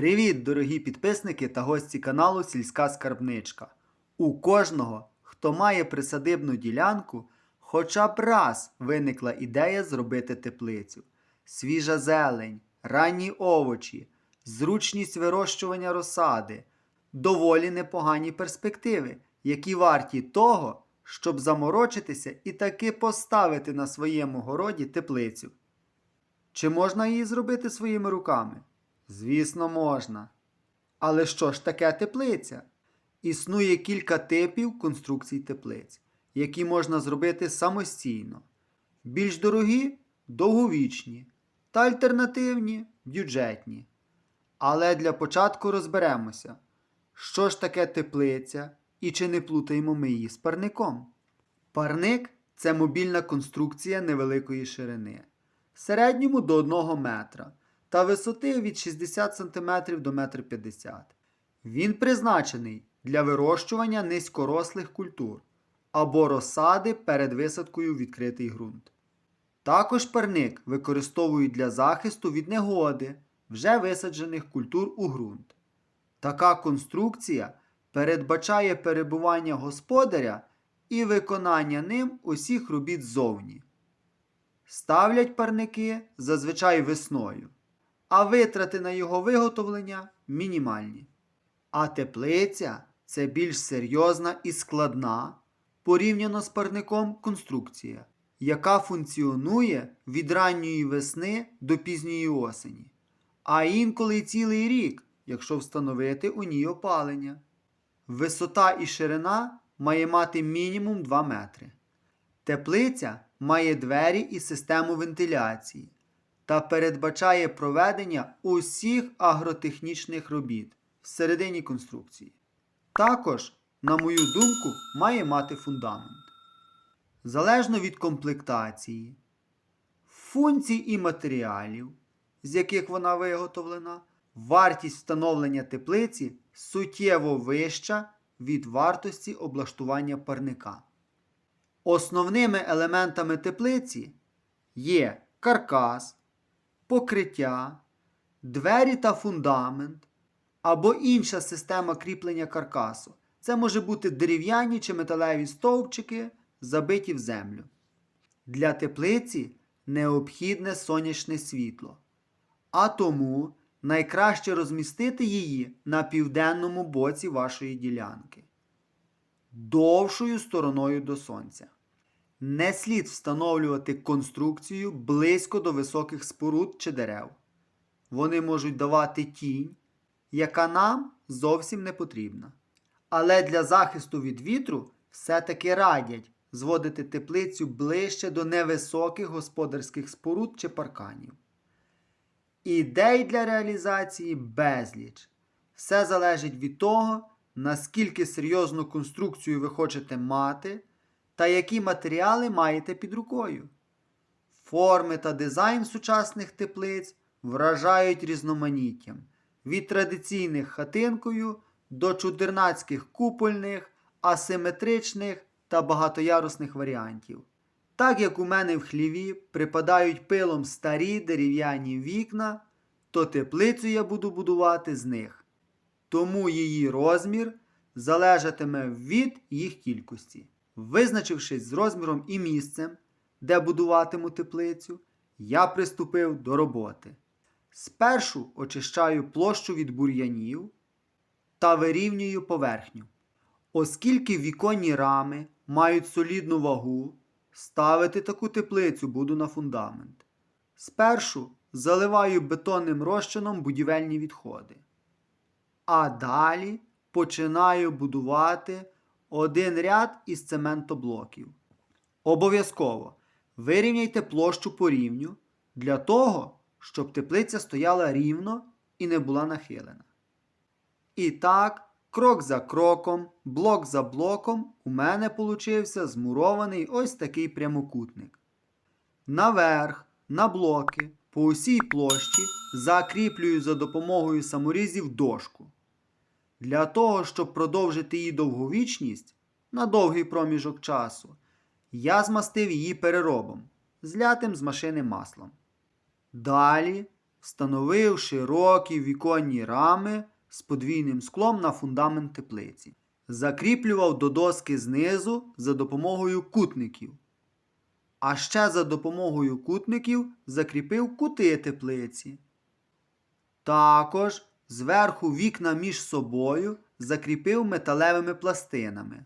Привіт, дорогі підписники та гості каналу Сільська Скарбничка. У кожного, хто має присадибну ділянку, хоча б раз виникла ідея зробити теплицю. Свіжа зелень, ранні овочі, зручність вирощування розсади, доволі непогані перспективи, які варті того, щоб заморочитися і таки поставити на своєму городі теплицю. Чи можна її зробити своїми руками? Звісно, можна. Але що ж таке теплиця? Існує кілька типів конструкцій теплиць, які можна зробити самостійно. Більш дорогі довговічні та альтернативні бюджетні. Але для початку розберемося, що ж таке теплиця і чи не плутаємо ми її з парником. Парник це мобільна конструкція невеликої ширини, середньому до 1 метра та висоти від 60 см до 1,50 м. Він призначений для вирощування низькорослих культур або розсади перед висадкою в відкритий ґрунт. Також парник використовують для захисту від негоди вже висаджених культур у ґрунт. Така конструкція передбачає перебування господаря і виконання ним усіх робіт ззовні. Ставлять парники зазвичай весною, а витрати на його виготовлення мінімальні. А теплиця це більш серйозна і складна порівняно з парником конструкція, яка функціонує від ранньої весни до пізньої осені, а інколи цілий рік, якщо встановити у ній опалення. Висота і ширина має мати мінімум 2 метри. Теплиця має двері і систему вентиляції та передбачає проведення усіх агротехнічних робіт всередині конструкції. Також, на мою думку, має мати фундамент. Залежно від комплектації, функцій і матеріалів, з яких вона виготовлена, вартість встановлення теплиці суттєво вища від вартості облаштування парника. Основними елементами теплиці є каркас, покриття, двері та фундамент або інша система кріплення каркасу. Це може бути дерев'яні чи металеві стовпчики, забиті в землю. Для теплиці необхідне сонячне світло, а тому найкраще розмістити її на південному боці вашої ділянки, довшою стороною до сонця. Не слід встановлювати конструкцію близько до високих споруд чи дерев. Вони можуть давати тінь, яка нам зовсім не потрібна. Але для захисту від вітру все-таки радять зводити теплицю ближче до невисоких господарських споруд чи парканів. Ідей для реалізації безліч. Все залежить від того, наскільки серйозну конструкцію ви хочете мати та які матеріали маєте під рукою. Форми та дизайн сучасних теплиць вражають різноманіттям від традиційних хатинкою до чудернацьких купольних, асиметричних та багатоярусних варіантів. Так як у мене в хліві припадають пилом старі дерев'яні вікна, то теплицю я буду будувати з них. Тому її розмір залежатиме від їх кількості. Визначившись з розміром і місцем, де будуватиму теплицю, я приступив до роботи. Спершу очищаю площу від бур'янів та вирівнюю поверхню. Оскільки віконні рами мають солідну вагу, ставити таку теплицю буду на фундамент. Спершу заливаю бетонним розчином будівельні відходи. А далі починаю будувати один ряд із цементоблоків. Обов'язково вирівняйте площу по рівню для того, щоб теплиця стояла рівно і не була нахилена. І так, крок за кроком, блок за блоком, у мене получився змурований ось такий прямокутник. Наверх, на блоки, по усій площі закріплюю за допомогою саморізів дошку. Для того, щоб продовжити її довговічність на довгий проміжок часу, я змастив її переробом, злятим з машини маслом. Далі встановив широкі віконні рами з подвійним склом на фундамент теплиці. Закріплював до доски знизу за допомогою кутників. А ще за допомогою кутників закріпив кути теплиці. Також зверху вікна між собою закріпив металевими пластинами.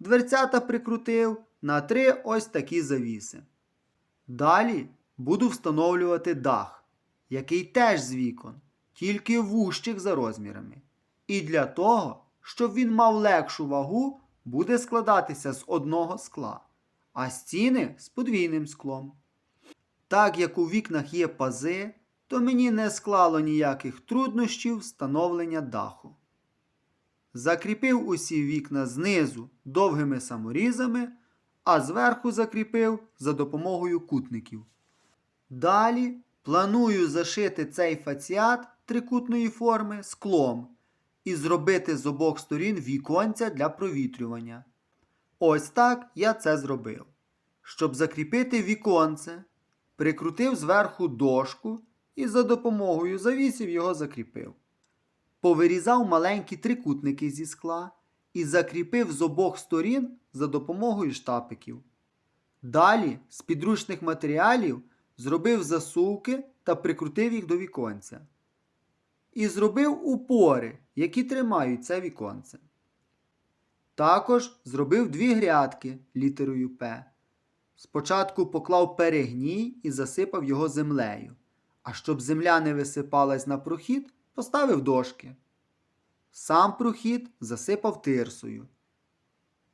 Дверцята прикрутив на три ось такі завіси. Далі буду встановлювати дах, який теж з вікон, тільки вущих за розмірами. І для того, щоб він мав легшу вагу, буде складатися з одного скла, а стіни з подвійним склом. Так як у вікнах є пази, то мені не склало ніяких труднощів встановлення даху. Закріпив усі вікна знизу довгими саморізами, а зверху закріпив за допомогою кутників. Далі планую зашити цей фаціат трикутної форми склом і зробити з обох сторін віконця для провітрювання. Ось так я це зробив. Щоб закріпити віконце, прикрутив зверху дошку і за допомогою завісів його закріпив. Повирізав маленькі трикутники зі скла і закріпив з обох сторін за допомогою штапиків. Далі з підручних матеріалів зробив засувки та прикрутив їх до віконця. І зробив упори, які тримають це віконце. Також зробив дві грядки літерою П. Спочатку поклав перегній і засипав його землею. А щоб земля не висипалась на прохід, поставив дошки. Сам прохід засипав тирсою.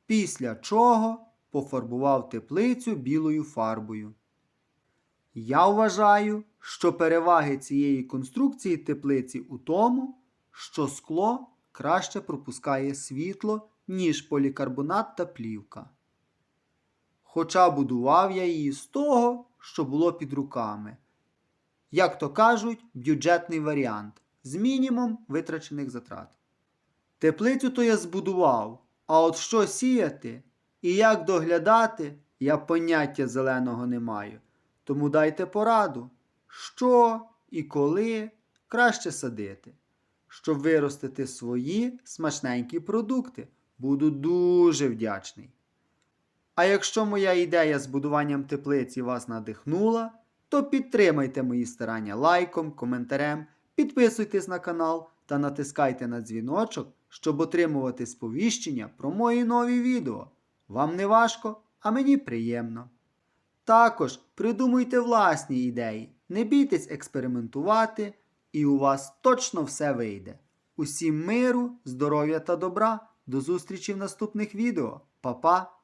Після чого пофарбував теплицю білою фарбою. Я вважаю, що переваги цієї конструкції теплиці у тому, що скло краще пропускає світло, ніж полікарбонат та плівка. Хоча будував я її з того, що було під руками. Як то кажуть, бюджетний варіант з мінімум витрачених затрат. Теплицю то я збудував, а от що сіяти і як доглядати, я поняття зеленого не маю. Тому дайте пораду, що і коли краще садити, щоб виростити свої смачненькі продукти. Буду дуже вдячний. А якщо моя ідея з будуванням теплиці вас надихнула, то підтримайте мої старання лайком, коментарем, підписуйтесь на канал та натискайте на дзвіночок, щоб отримувати сповіщення про мої нові відео. Вам не важко, а мені приємно. Також придумуйте власні ідеї, не бійтесь експериментувати, і у вас точно все вийде. Усім миру, здоров'я та добра. До зустрічі в наступних відео. Па-па!